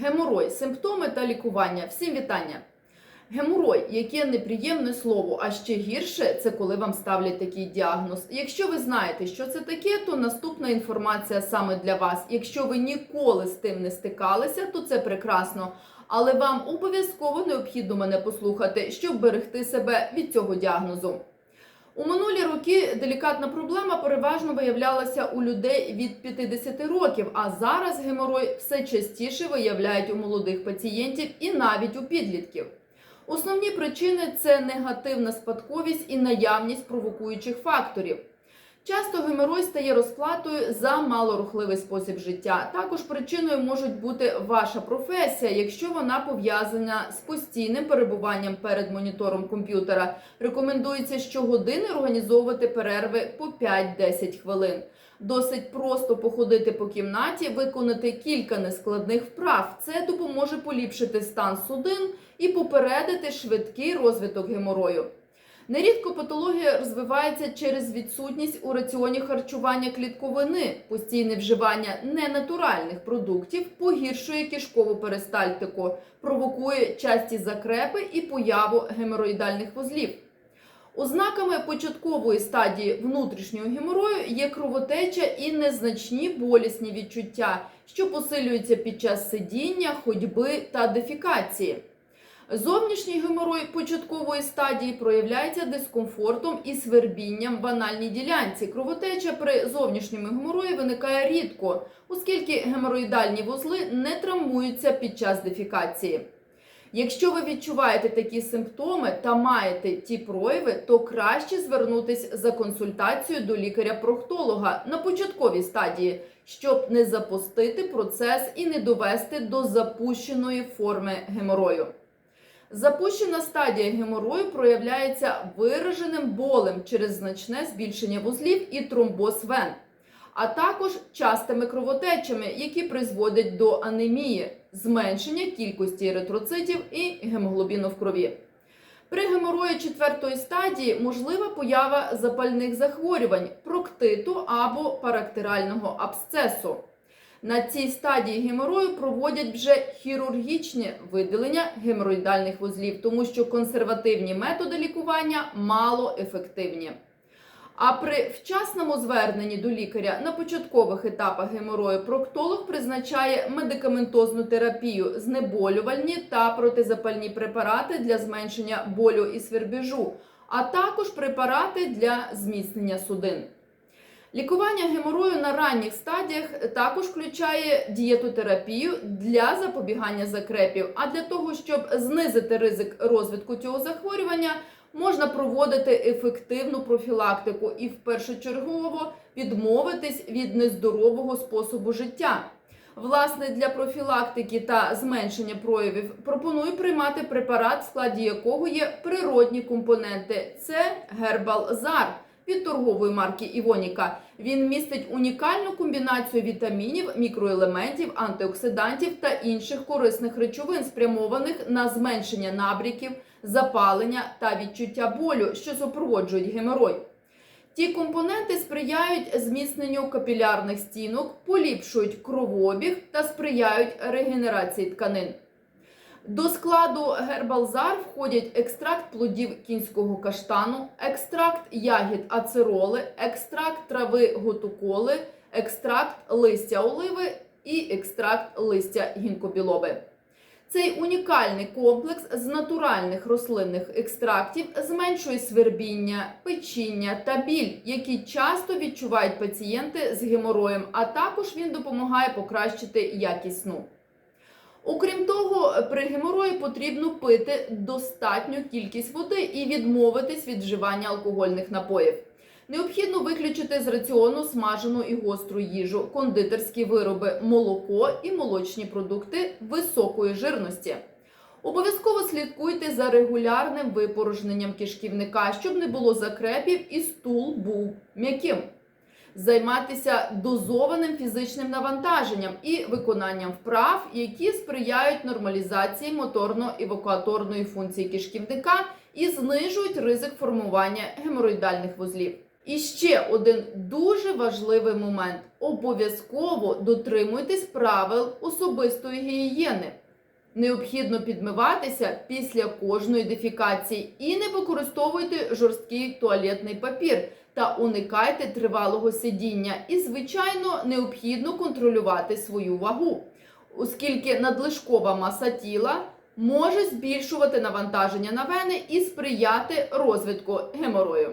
Геморой, симптоми та лікування. Всім вітання. Геморой, яке неприємне слово, а ще гірше це коли вам ставлять такий діагноз. Якщо ви знаєте, що це таке, то наступна інформація саме для вас. Якщо ви ніколи з тим не стикалися, то це прекрасно. Але вам обов'язково необхідно мене послухати, щоб берегти себе від цього діагнозу. У минулі роки делікатна проблема переважно виявлялася у людей від 50 років, а зараз геморой все частіше виявляють у молодих пацієнтів і навіть у підлітків. Основні причини це негативна спадковість і наявність провокуючих факторів. Часто геморой стає розплатою за малорухливий спосіб життя. Також причиною можуть бути ваша професія, якщо вона пов'язана з постійним перебуванням перед монітором комп'ютера. Рекомендується щогодини організовувати перерви по 5-10 хвилин. Досить просто походити по кімнаті, виконати кілька нескладних вправ. Це допоможе поліпшити стан судин і попередити швидкий розвиток геморою. Нерідко патологія розвивається через відсутність у раціоні харчування клітковини, постійне вживання ненатуральних продуктів погіршує кишкову перистальтику, провокує часті закрепи і появу геморроїдальних вузлів. Ознаками початкової стадії внутрішнього геморою є кровотеча і незначні болісні відчуття, що посилюються під час сидіння, ходьби та дефікації. Зовнішній геморой початкової стадії проявляється дискомфортом і свербінням в анальній ділянці. Кровотеча при зовнішньому геморої виникає рідко, оскільки геморроїдальні вузли не травмуються під час дефікації. Якщо ви відчуваєте такі симптоми та маєте ті прояви, то краще звернутися за консультацією до лікаря-прохтолога на початковій стадії, щоб не запустити процес і не довести до запущеної форми геморою. Запущена стадія геморою проявляється вираженим болем через значне збільшення вузлів і тромбоз вен, а також частими кровотечами, які призводять до анемії, зменшення кількості еритроцитів і гемоглобіну в крові. При геморої четвертої стадії можлива поява запальних захворювань, проктиту або парактерального абсцесу. На цій стадії геморою проводять вже хірургічне видалення геморроїдальних вузлів, тому що консервативні методи лікування мало ефективні. А при вчасному зверненні до лікаря на початкових етапах геморою проктолог призначає медикаментозну терапію, знеболювальні та протизапальні препарати для зменшення болю і свербіжу, а також препарати для зміцнення судин. Лікування геморою на ранніх стадіях також включає дієтотерапію для запобігання закрепів. А для того, щоб знизити ризик розвитку цього захворювання, можна проводити ефективну профілактику і в першочергово відмовитись від нездорового способу життя. Власне, для профілактики та зменшення проявів пропоную приймати препарат, в складі якого є природні компоненти. Це гербалзар від торгової марки Івоніка. Він містить унікальну комбінацію вітамінів, мікроелементів, антиоксидантів та інших корисних речовин, спрямованих на зменшення набріків, запалення та відчуття болю, що супроводжують геморой. Ті компоненти сприяють зміцненню капілярних стінок, поліпшують кровообіг та сприяють регенерації тканин. До складу гербалзар входять екстракт плодів кінського каштану, екстракт ягід ацероли, екстракт трави готуколи, екстракт листя оливи і екстракт листя гінкобілоби. Цей унікальний комплекс з натуральних рослинних екстрактів зменшує свербіння, печіння та біль, які часто відчувають пацієнти з гемороєм, а також він допомагає покращити якість сну. Окрім того, при геморої потрібно пити достатню кількість води і відмовитись від вживання алкогольних напоїв. Необхідно виключити з раціону смажену і гостру їжу, кондитерські вироби, молоко і молочні продукти високої жирності. Обов'язково слідкуйте за регулярним випорожненням кишківника, щоб не було закрепів і стул був м'яким займатися дозованим фізичним навантаженням і виконанням вправ, які сприяють нормалізації моторно-евакуаторної функції кишківника і знижують ризик формування геморроїдальних вузлів. І ще один дуже важливий момент: обов'язково дотримуйтесь правил особистої гігієни. Необхідно підмиватися після кожної дефікації і не використовуйте жорсткий туалетний папір та уникайте тривалого сидіння. І, звичайно, необхідно контролювати свою вагу, оскільки надлишкова маса тіла може збільшувати навантаження на вени і сприяти розвитку геморою.